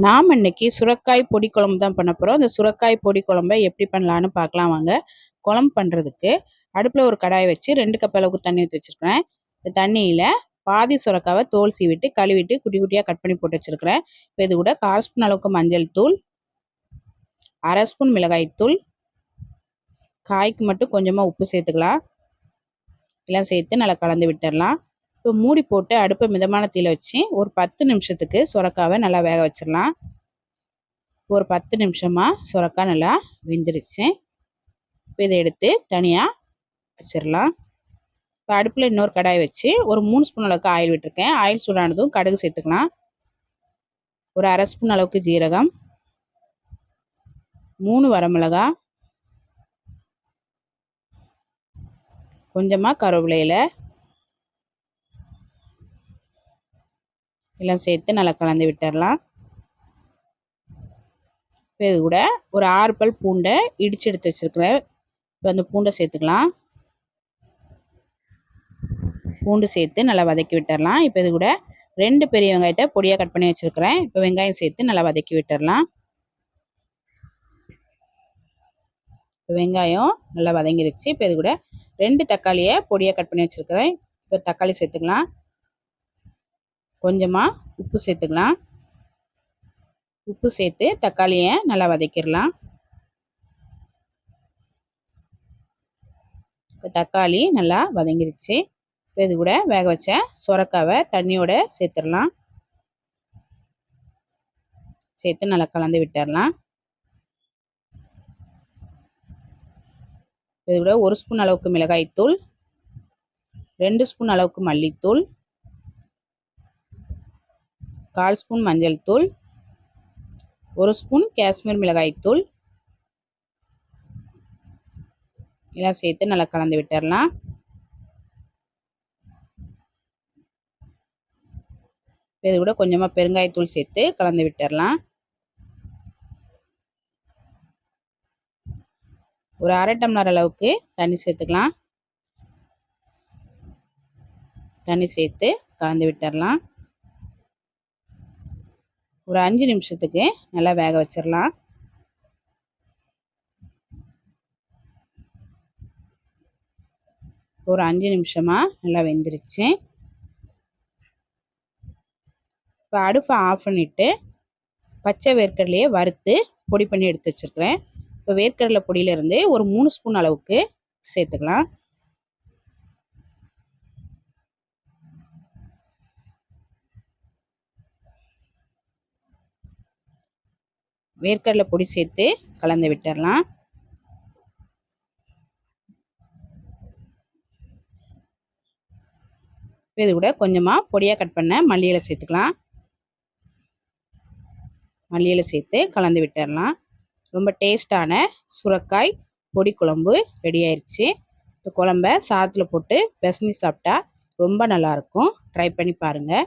நாம் இன்னைக்கு சுரக்காய் பொடி குழம்பு தான் பண்ண போகிறோம் அந்த சுரக்காய் பொடி குழம்பை எப்படி பண்ணலான்னு பார்க்கலாம் வாங்க. குழம்பு பண்ணுறதுக்கு அடுப்பில் ஒரு கடாயை வச்சு ரெண்டு கப் அளவுக்கு தண்ணி ஊற்றி வச்சுருக்கிறேன். இந்த தண்ணியில் பாதி சுரக்காவை தோல் சீவிட்டு கழுவிட்டு குட்டி குட்டியாக கட் பண்ணி போட்டு வச்சுருக்கிறேன். இப்போ இது கூட கால் ஸ்பூன் அளவுக்கு மஞ்சள் தூள் அரை ஸ்பூன் மிளகாய் தூள் காய்க்கு மட்டும் கொஞ்சமாக உப்பு சேர்த்துக்கலாம். எல்லாம் சேர்த்து நல்லா கலந்து விட்டுடலாம். இப்போ மூடி போட்டு அடுப்பை மிதமான தீயில் வச்சு ஒரு பத்து நிமிஷத்துக்கு சுரக்காவை நல்லா வேக வச்சிடலாம். ஒரு பத்து நிமிஷமாக சுரக்காய் நல்லா வெந்துருச்சு. இப்போ இதை எடுத்து தனியாக வச்சிடலாம். இப்போ அடுப்பில் இன்னொரு கடாய் வச்சு ஒரு மூணு ஸ்பூன் அளவுக்கு ஆயில் விட்டுருக்கேன். ஆயில் சூடானதும் கடுகு சேர்த்துக்கலாம். ஒரு அரை ஸ்பூன் அளவுக்கு ஜீரகம். மூணு வரமிளகா. கொஞ்சமாக கருவேப்பிலையில் எல்லாம் சேர்த்து நல்லா கலந்து விட்டுடலாம் இப்போ இது கூட ஒரு ஆறு பல் பூண்டை இடித்து எடுத்து வச்சுருக்கிறேன் இப்போ அந்த பூண்டை சேர்த்துக்கலாம். பூண்டு சேர்த்து நல்லா வதக்கி விட்டுடலாம் இப்போ இது கூட ரெண்டு பெரிய வெங்காயத்தை பொடியாக கட் பண்ணி வச்சுருக்கிறேன். இப்போ வெங்காயம் சேர்த்து நல்லா வதக்கி விட்டுடலாம் இப்போ வெங்காயம் நல்லா வதங்கிருச்சு. இப்போ இது கூட ரெண்டு தக்காளியை பொடியாக கட் பண்ணி வச்சுருக்கிறேன். இப்போ தக்காளி சேர்த்துக்கலாம். கொஞ்சமாக உப்பு சேர்த்துக்கலாம். உப்பு சேர்த்து தக்காளியை நல்லா வதக்கிடலாம். இப்போ தக்காளி நல்லா வதங்கிருச்சு. இப்போ இது கூட வேக வச்ச சுரக்காவை தண்ணியோட சேர்த்துடலாம். சேர்த்து நல்லா கலந்து விட்டுடலாம். இது கூட ஒரு ஸ்பூன் அளவுக்கு மிளகாய்த்தூள் ரெண்டு ஸ்பூன் அளவுக்கு மல்லித்தூள் கால் ஸ்பூன் மஞ்சள் தூள் ஒரு ஸ்பூன் காஷ்மீர் மிளகாய் தூள். எல்லாம் சேர்த்து நல்லா கலந்து விட்டுடலாம் இது கூட கொஞ்சமாக பெருங்காயத்தூள் சேர்த்து கலந்து விட்டுடலாம் ஒரு அரை டம்ளர் அளவுக்கு தண்ணி சேர்த்துக்கலாம். தண்ணி சேர்த்து கலந்து விட்டுடலாம் ஒரு அஞ்சு நிமிஷத்துக்கு நல்லா வேக வச்சிடலாம் ஒரு அஞ்சு நிமிஷமாக நல்லா வெந்துருச்சு. இப்போ அடுப்பை ஆஃப் பண்ணிவிட்டு பச்சை வேர்க்கடலையே வறுத்து பொடி பண்ணி எடுத்து வச்சுருக்கிறேன். இப்போ வேர்க்கடலை பொடியிலேருந்து ஒரு மூணு ஸ்பூன் அளவுக்கு சேர்த்துக்கலாம். வேர்க்கடலை பொடி சேர்த்து கலந்து விட்டுடலாம். இது கூட கொஞ்சமாக பொடியாக கட் பண்ண மல்லியில சேர்த்துக்கலாம். மல்லியில சேர்த்து கலந்து விட்டுடலாம். ரொம்ப டேஸ்டான சுரக்காய் பொடி குழம்பு ரெடி ஆயிடுச்சு இந்த குழம்ப சாதத்தில் போட்டு பெசனி சாப்பிட்டா ரொம்ப நல்லாயிருக்கும் ட்ரை பண்ணி பாருங்கள்